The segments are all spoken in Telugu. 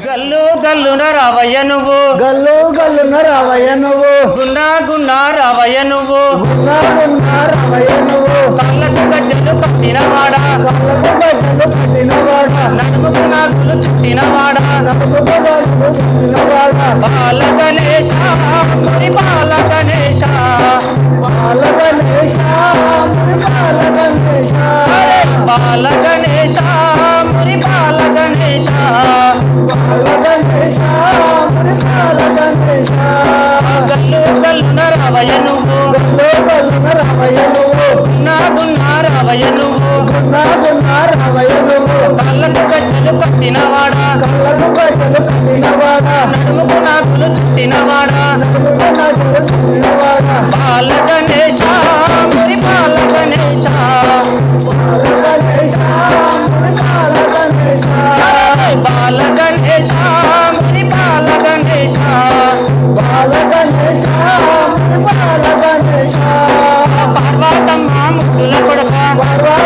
గల్లు గల్లున రావయ్య నువ్వు. గల్లు గల్లున రావయ్య నువ్వు. గున్నా గున్నా రావయ్య నువ్వు. గున్నా గున్నా రావయ్య నువ్వు. కళ్ళకు గజ్జలు కట్టినవాడ కళ్ళకు గజ్జలు కట్టినవాడ నడుముకు నాగులు చుట్టినవాడ నడుముకు గజ్జలు కట్టినవాడ బాల గణేశ బాల గణేశ. బాల గణేశ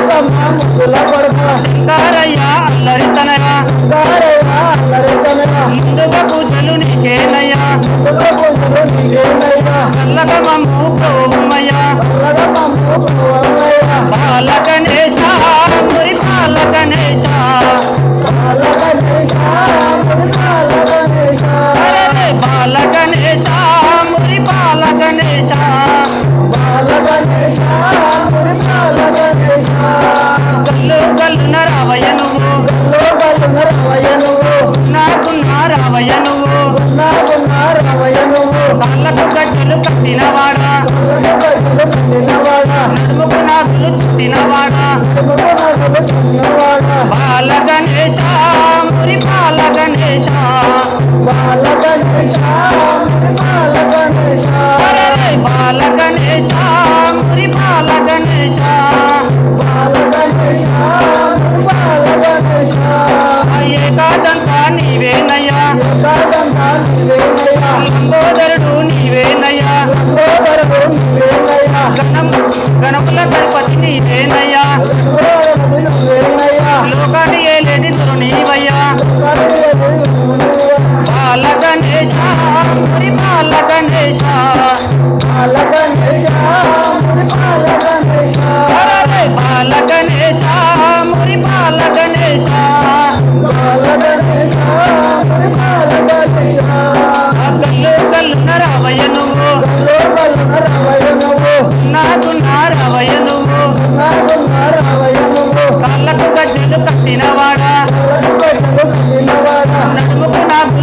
పర్వతమ్మ ముద్దుల కొడుక శంకరయ్య అల్లరి ముందుగా పూజలు నీకేనయ్యా. పూజలు చల్లగా మమ్ము చల్లగా మమ్ము బాల గణేశ బాల గణేశ బాల గణేశ బాల గణేశ బాల గణేశ బాల గణేశ బాల గణేశ బాల గణేశ గల్లున రావయ్య నువ్వు. లోకలున్న రావయ్య నువ్వు. నాకున్న రావయ్య నువ్వు. నాకున్న రావయ్య నువ్వు. కళ్ళకు గజ్జలు కట్టినవాడ? నడుముకు చుట్టినవాడ? నాకులు చిన్నవాడ బాల గణేశ మరి బాల గణేశ. బాల గణేశ బాల గణేశ మరి బాల గణేశ. గణేశ బాల గణేశ బాల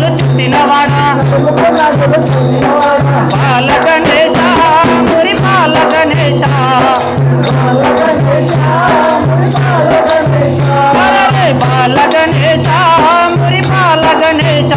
నడుముకు నాకులు చుట్టినవాడ చెమకు నాకులు చిన్నవాడ బాల గణేశ మరి బాల గణేశ బాల గణేశ బాల గణేశ అరే బాల గణేశ మరి బాల గణేశ